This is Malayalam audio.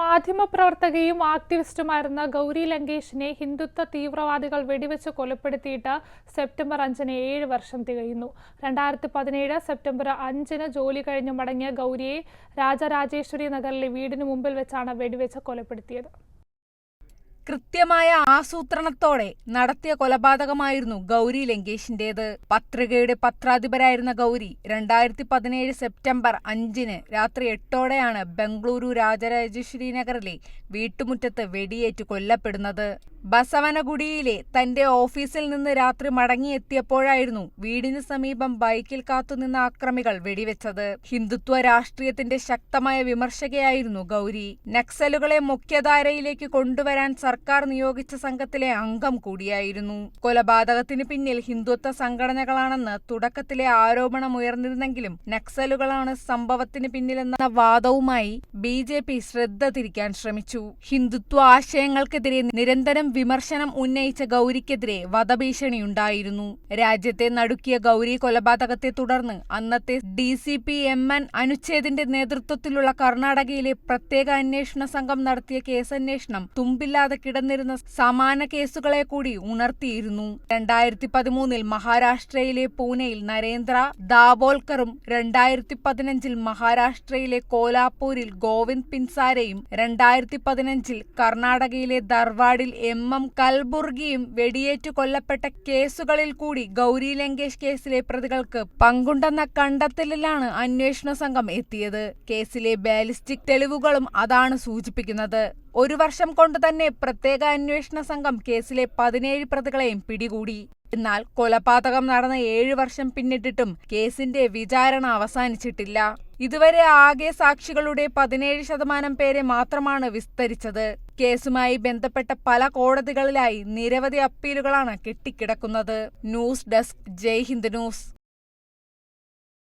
മാധ്യമപ്രവർത്തകയും ആക്ടിവിസ്റ്റുമായിരുന്ന ഗൗരി ലങ്കേഷിനെ ഹിന്ദുത്വ തീവ്രവാദികൾ വെടിവെച്ച് കൊലപ്പെടുത്തിയിട്ട് സെപ്റ്റംബർ അഞ്ചിന് ഏഴ് വർഷം തികയുന്നു. രണ്ടായിരത്തി പതിനേഴ് സെപ്റ്റംബർ അഞ്ചിന് ജോലി കഴിഞ്ഞ് മടങ്ങിയ ഗൗരിയെ രാജരാജേശ്വരി നഗറിലെ വീടിന് മുമ്പിൽ വെച്ചാണ് വെടിവെച്ച് കൊലപ്പെടുത്തിയത്. കൃത്യമായ ആസൂത്രണത്തോടെ നടത്തിയ കൊലപാതകമായിരുന്നു ഗൗരി ലങ്കേഷിന്റേത്. പത്രികയുടെ പത്രാധിപരായിരുന്ന ഗൗരി രണ്ടായിരത്തി പതിനേഴ് സെപ്റ്റംബർ അഞ്ചിന് രാത്രി എട്ടോടെയാണ് ബംഗളൂരു രാജരാജേശ്വരി നഗറിലെ വീട്ടുമുറ്റത്ത് വെടിയേറ്റ് കൊല്ലപ്പെടുന്നത്. ബസവനഗുഡിയിലെ തന്റെ ഓഫീസിൽ നിന്ന് രാത്രി മടങ്ങിയെത്തിയപ്പോഴായിരുന്നു വീടിന് സമീപം ബൈക്കിൽ കാത്തുനിന്ന അക്രമികൾ വെടിവെച്ചത്. ഹിന്ദുത്വ രാഷ്ട്രീയത്തിന്റെ ശക്തമായ വിമർശകയായിരുന്നു ഗൗരി. നക്സലുകളെ മുഖ്യധാരയിലേക്ക് കൊണ്ടുവരാൻ സർക്കാർ നിയോഗിച്ച സംഘത്തിലെ അംഗം കൂടിയായിരുന്നു. കൊലപാതകത്തിന് പിന്നിൽ ഹിന്ദുത്വ സംഘടനകളാണെന്ന് തുടക്കത്തിലെ ആരോപണമുയർന്നിരുന്നെങ്കിലും നക്സലുകളാണ് സംഭവത്തിന് പിന്നിലെന്ന വാദവുമായി ബി ശ്രദ്ധ തിരിക്കാൻ ശ്രമിച്ചു. ഹിന്ദുത്വ ആശയങ്ങൾക്കെതിരെ നിരന്തരം വിമർശനം ഉന്നയിച്ച ഗൗരിക്കെതിരെ വധഭീഷണിയുണ്ടായിരുന്നു. രാജ്യത്തെ നടുക്കിയ ഗൗരി കൊലപാതകത്തെ തുടർന്ന് അന്നത്തെ D C P M N അനുച്ഛേദിന്റെ നേതൃത്വത്തിലുള്ള കർണാടകയിലെ പ്രത്യേക അന്വേഷണ സംഘം നടത്തിയ കേസന്വേഷണം തുമ്പില്ലാതെ കിടന്നിരുന്ന സമാന കേസുകളെ കൂടി ഉണർത്തിയിരുന്നു. രണ്ടായിരത്തി പതിമൂന്നിൽ മഹാരാഷ്ട്രയിലെ പൂനെയിൽ നരേന്ദ്ര ദാബോൽക്കറും രണ്ടായിരത്തി പതിനഞ്ചിൽ മഹാരാഷ്ട്രയിലെ കോലാപ്പൂരിൽ ഗോവിന്ദ് പിൻസാരയും രണ്ടായിരത്തി പതിനഞ്ചിൽ കർണാടകയിലെ ധർവാഡിൽ എം എം കൽബുർഗിയും വെടിയേറ്റു കൊല്ലപ്പെട്ട കേസുകളിൽ കൂടി ഗൗരി ലങ്കേഷ് കേസിലെ പ്രതികൾക്ക് പങ്കുണ്ടെന്ന കണ്ടെത്തലിലാണ് അന്വേഷണ സംഘം എത്തിയത്. കേസിലെ ബാലിസ്റ്റിക് തെളിവുകളും അതാണ് സൂചിപ്പിക്കുന്നത്. ഒരു വർഷം കൊണ്ട് തന്നെ പ്രത്യേക അന്വേഷണ സംഘം കേസിലെ പതിനേഴ് പ്രതികളെയും പിടികൂടി. എന്നാൽ കൊലപാതകം നടന്ന ഏഴു വർഷം പിന്നിട്ടിട്ടും കേസിന്റെ വിചാരണ അവസാനിച്ചിട്ടില്ല. ഇതുവരെ ആകെ സാക്ഷികളുടെ പതിനേഴ് ശതമാനം പേരെ മാത്രമാണ് വിസ്തരിച്ചത്. കേസുമായി ബന്ധപ്പെട്ട പല കോടതികളിലായി നിരവധി അപ്പീലുകളാണ് കെട്ടിക്കിടക്കുന്നത്. News desk Jai Hind news.